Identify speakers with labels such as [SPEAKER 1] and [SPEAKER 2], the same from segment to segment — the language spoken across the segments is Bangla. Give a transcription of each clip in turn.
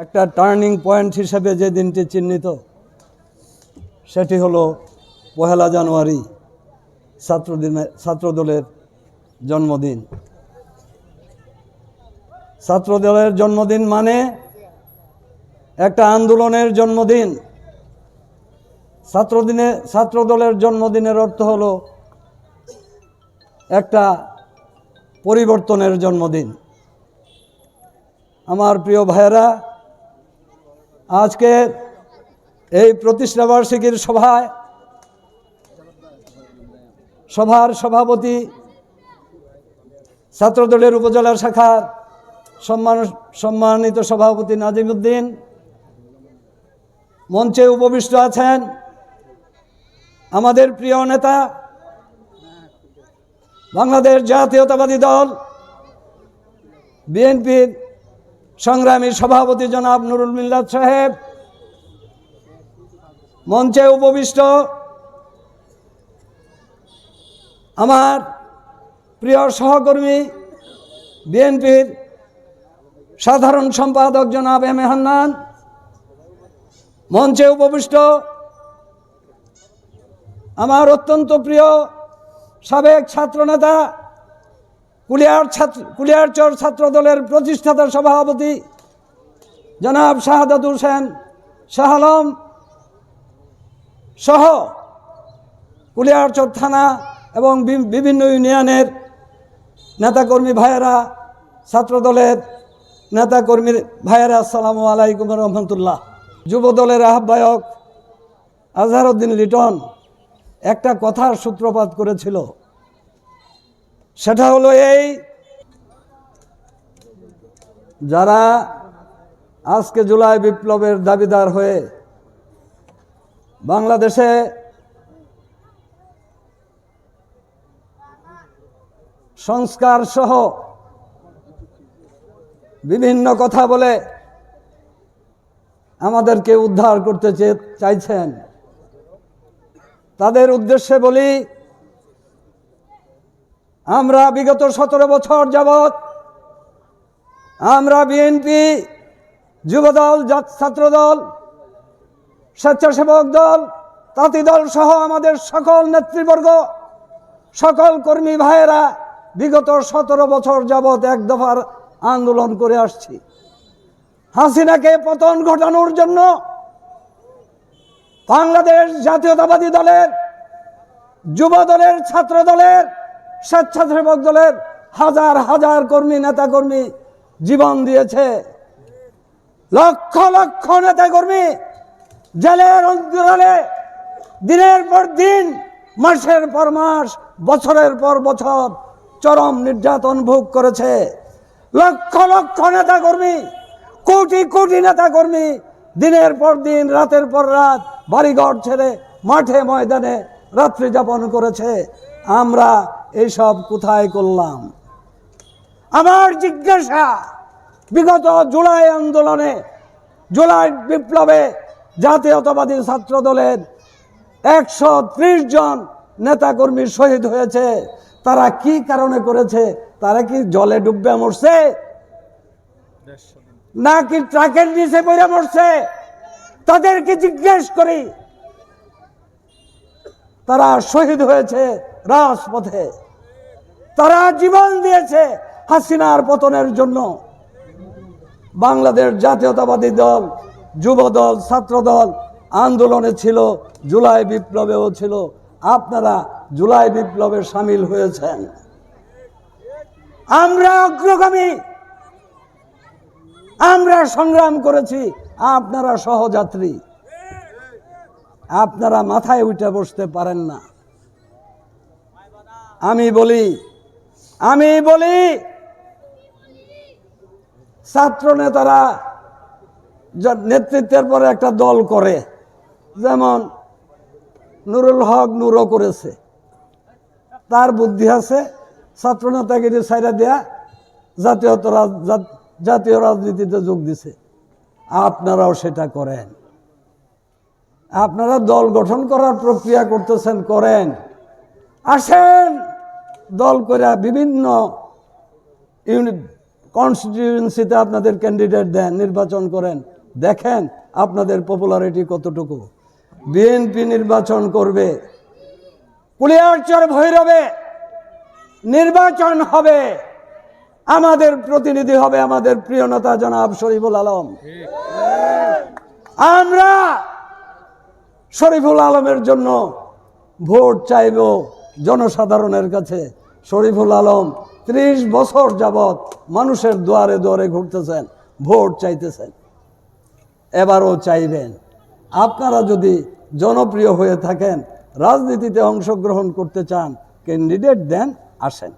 [SPEAKER 1] একটা টার্নিং পয়েন্ট হিসেবে যে দিনটি চিহ্নিত, সেটি হলো পহেলা জানুয়ারি ছাত্রদিনের ছাত্রদলের জন্মদিন। ছাত্রদলের জন্মদিন মানে একটা আন্দোলনের জন্মদিন। ছাত্রদিনে, ছাত্রদলের জন্মদিনের অর্থ হলো একটা পরিবর্তনের জন্মদিন। আমার প্রিয় ভাইয়েরা আজকে এই প্রতিষ্ঠাবার্ষিকীর সভায় সভার সভাপতি ছাত্রদলের উপজেলা শাখার সম্মান সম্মানিত সভাপতি নাজিমুদ্দিন মঞ্চে উপবিষ্ট আছেন আমাদের প্রিয় নেতা বাংলাদেশ জাতীয়তাবাদী দল, বিএনপির সংগ্রামী সভাপতি জনাব নুরুল মিল্লাত সাহেব, মঞ্চে উপবিষ্ট আমার প্রিয় সহকর্মী, বিএনপির সাধারণ সম্পাদক জনাব এম এ হান্নান, মঞ্চে উপবিষ্ট আমার অত্যন্ত প্রিয় সাবেক ছাত্রনেতা কুলিয়ার ছাত্র কুলিয়ারচর ছাত্র দলের প্রতিষ্ঠাতা সভাপতি জনাব শাহাদাত হোসেন শাহ আলম সহ কুলিয়ারচর থানা এবং বিভিন্ন ইউনিয়নের নেতাকর্মী ভাইয়েরা, ছাত্রদলের নেতাকর্মী ভাইয়েরা, আসসালামু আলাইকুম রহমতুল্লাহ। যুব দলের আহ্বায়ক আজহারউদ্দিন লিটন একটা কথার সূত্রপাত করেছিল। সেটা হলো এই, যারা আজকে জুলাই বিপ্লবের দাবিদার হয়ে বাংলাদেশে সংস্কার সহ বিভিন্ন কথা বলে আমাদেরকে উদ্ধার করতে চাইছেন। তাদের উদ্দেশ্যে বলি আমরা বিগত সতেরো বছর যাবৎ আমরা বিএনপি যুবদল ছাত্রদল, স্বেচ্ছাসেবক দল, তাঁতি দল সহ আমাদের সকল নেতৃবর্গ, সকল কর্মী ভাইয়েরা বিগত সতেরো বছর যাবৎ এক দফার আন্দোলন করে আসছি। হাসিনাকে পতন ঘটানোর জন্য বাংলাদেশ জাতীয়তাবাদী দলের, যুব দলের, ছাত্র দলের স্বেচ্ছাসেবক দলের হাজার হাজার কর্মী নেতা কর্মী জীবন দিয়েছে। লক্ষ লক্ষ নেতা কর্মী জেলের অন্তরালে দিনের পর দিন, মাসের পর মাস, বছরের পর বছর চরম নির্যাতন ভোগ করেছে। লক্ষ লক্ষ নেতা কর্মী কোটি কোটি নেতা কর্মী দিনের পর দিন, রাতের পর রাত বাড়িঘর ছেড়ে মাঠে ময়দানে রাত্রি যাপন করেছে। আমরা এইসব কোথায় করলাম? আমার জিজ্ঞাসা, বিগত জুলাই আন্দোলনে, জুলাই বিপ্লবে জাতীয়তাবাদী ছাত্র দলের একশো ত্রিশ জন নেতাকর্মী শহীদ হয়েছে। তারা কি কারণে করেছে? তারা কি জলে ডুববে মরছে? নাকি ট্রাকের নিচে পড়ে মরছে? তাদেরকে জিজ্ঞেস করি। তারা শহীদ হয়েছে রাজপথে। তারা জীবন দিয়েছে হাসিনার পতনের জন্য। বাংলাদেশ জাতীয়তাবাদী দল, যুব দল, ছাত্র দল আন্দোলনে ছিল, জুলাই বিপ্লবেও ছিল। আপনারা জুলাই বিপ্লবে সামিল হয়েছেন। আমরা অগ্রগামী। আমরা সংগ্রাম করেছি। আপনারা সহযাত্রী। আপনারা মাথায় উঠে বসতে পারেন না। আমি বলি আমি বলি, ছাত্র নেতারা নেতৃত্বের পরে একটা দল করে, যেমন নুরুল হক নুরও করেছে। তার বুদ্ধি আছে, ছাত্র নেতাগিরি সাইরা দেয়া জাতীয় জাতীয় রাজনীতিতে যোগ দিছে। আপনারাও সেটা করেন। আপনারা দল গঠন করার প্রক্রিয়া করতেছেন, করেন। আসেন! দল করে বিভিন্ন ইউনিট কনস্টিটিউয়েন্সিতে আপনাদের ক্যান্ডিডেট দেন, নির্বাচন করেন, দেখেন আপনাদের পপুলারিটি কতটুকু। বিএনপি নির্বাচন করবে কুলিয়ারচর ভৈরবে, নির্বাচন হবে, আমাদের প্রতিনিধি হবে আমাদের প্রিয় নেতা জনাব শরীফুল আলম। আমরা শরীফুল আলমের জন্য ভোট চাইব জনসাধারণের কাছে। শরীফুল আলম, ত্রিশ বছর যাবৎ মানুষের দুয়ারে দুয়ারে ঘুরতেছেন, ভোট চাইতেছেন। এবারও চাইবেন। আপনারা যদি জনপ্রিয় হয়ে থাকেন, রাজনীতিতে অংশগ্রহণ করতে চান, ক্যান্ডিডেট দেন, আসেন।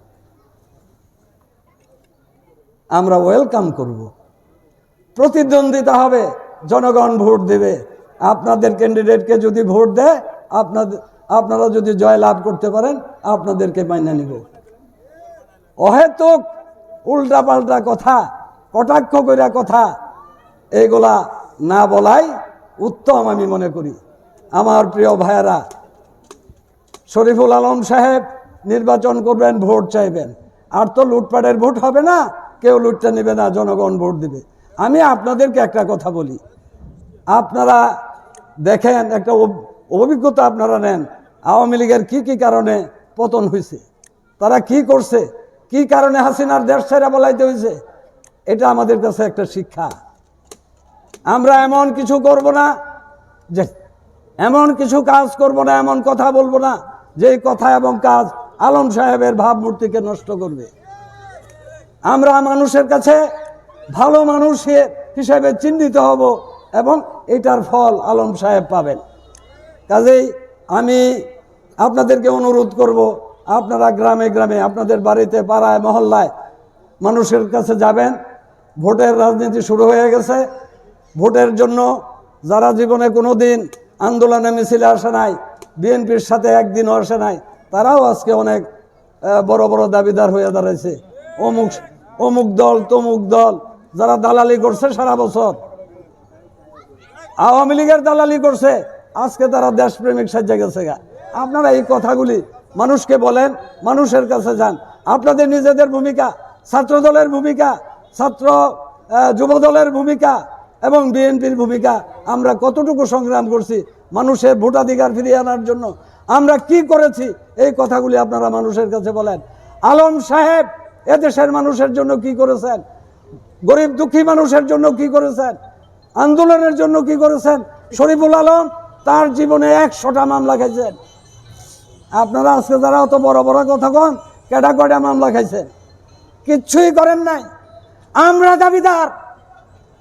[SPEAKER 1] আমরা ওয়েলকাম করব। প্রতিদ্বন্দ্বিতা হবে, জনগণ ভোট দেবে। আপনাদের ক্যান্ডিডেটকে যদি ভোট দেয় আপনাদের আপনারা যদি জয় লাভ করতে পারেন, আপনাদেরকে মাইনে নিব। অহেতুক উল্টাপাল্টা কথা, কটাক্ষ কইরা কথা, এইগুলা না বলাই উত্তম আমি মনে করি। আমার প্রিয় ভাইয়েরা, শরীফুল আলম সাহেব নির্বাচন করবেন, ভোট চাইবেন। আর তো লুটপাটের ভোট হবে না, কেউ লুটতে নেবে না, জনগণ ভোট দিবে। আমি আপনাদেরকে একটা কথা বলি। আপনারা দেখেন, একটা অভ- অভিজ্ঞতা আপনারা নেন। আওয়ামী লীগের কী কী কারণে পতন হয়েছে তারা কি করছে? কি কারণে হাসিনার দেশ ছেড়ে বলাইতে হয়েছে? এটা আমাদের কাছে একটা শিক্ষা। আমরা এমন কিছু করব না যে, এমন কিছু কাজ করব না, এমন কথা বলব না যে কথা এবং কাজ আলম সাহেবের ভাবমূর্তিকে নষ্ট করবে। আমরা মানুষের কাছে ভালো মানুষ হিসেবে চিহ্নিত হব এবং এটার ফল আলম সাহেব পাবেন। কাজেই আমি আপনাদেরকে অনুরোধ করব আপনারা গ্রামে গ্রামে, আপনাদের বাড়িতে, পাড়ায়, মহল্লায় মানুষের কাছে যাবেন। ভোটের রাজনীতি শুরু হয়ে গেছে। ভোটের জন্য যারা জীবনে কোনো দিন আন্দোলনে মিছিলে আসে নাই, বিএনপির সাথে একদিনও আসে নাই, তারাও আজকে অনেক বড় বড় দাবিদার হয়ে দাঁড়াইছে। অমুক অমুক দল, তমুক দল, যারা দালালি করছে সারা বছর। আওয়ামী লীগের দালালি করছে। আজকে তারা দেশপ্রেমিক সাজ্জা গেছে গা। আপনারা এই কথাগুলি মানুষকে বলেন, মানুষের কাছে যান। আপনাদের নিজেদের ভূমিকা ছাত্র দলের ভূমিকা, ছাত্র যুব দলের ভূমিকা এবং বিএনপির ভূমিকা, আমরা কতটুকু সংগ্রাম করছি, মানুষের ভোটাধিকার ফিরিয়ে আনার জন্য আমরা কি করেছি, এই কথাগুলি আপনারা মানুষের কাছে বলেন। আলম সাহেব এদেশের মানুষের জন্য কি করেছেন? গরিব দুঃখী মানুষের জন্য কি করেছেন? আন্দোলনের জন্য কি করেছেন? শরীফুল আলম তার জীবনে একশোটা মামলা খাইছেন। আপনারা আজকে যারা অত বড় বড় কথা কন কেটা কয়টা মামলা খাইছেন? কিচ্ছুই করেন নাই। আমরা দাবিদার।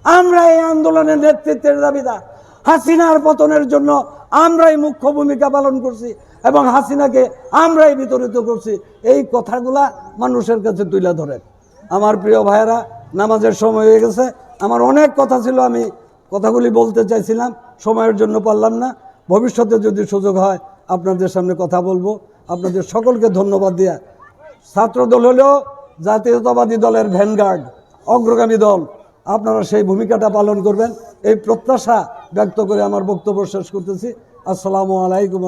[SPEAKER 1] আমরা এই আন্দোলনের নেতৃত্বের দাবিদার। হাসিনার পতনের জন্য আমরাই মুখ্য ভূমিকা পালন করছি এবং হাসিনাকে আমরাই বিতরিত করছি। এই কথাগুলা মানুষের কাছে তুলে ধরেন। আমার প্রিয় ভাইয়েরা, নামাজের সময় হয়ে গেছে। আমার অনেক কথা ছিল, আমি কথাগুলি বলতে চাইছিলাম। সময়ের জন্য পারলাম না। ভবিষ্যতে যদি সুযোগ হয় আপনাদের সামনে কথা বলব। আপনাদের সকলকে ধন্যবাদ দেয়া। ছাত্র দল হলেও জাতীয়তাবাদী দলের ভ্যানগার্ড, অগ্রগামী দল, আপনারা সেই ভূমিকাটা পালন করবেন। এই প্রত্যাশা ব্যক্ত করে আমার বক্তব্য শেষ করতেছি। আসসালামু আলাইকুম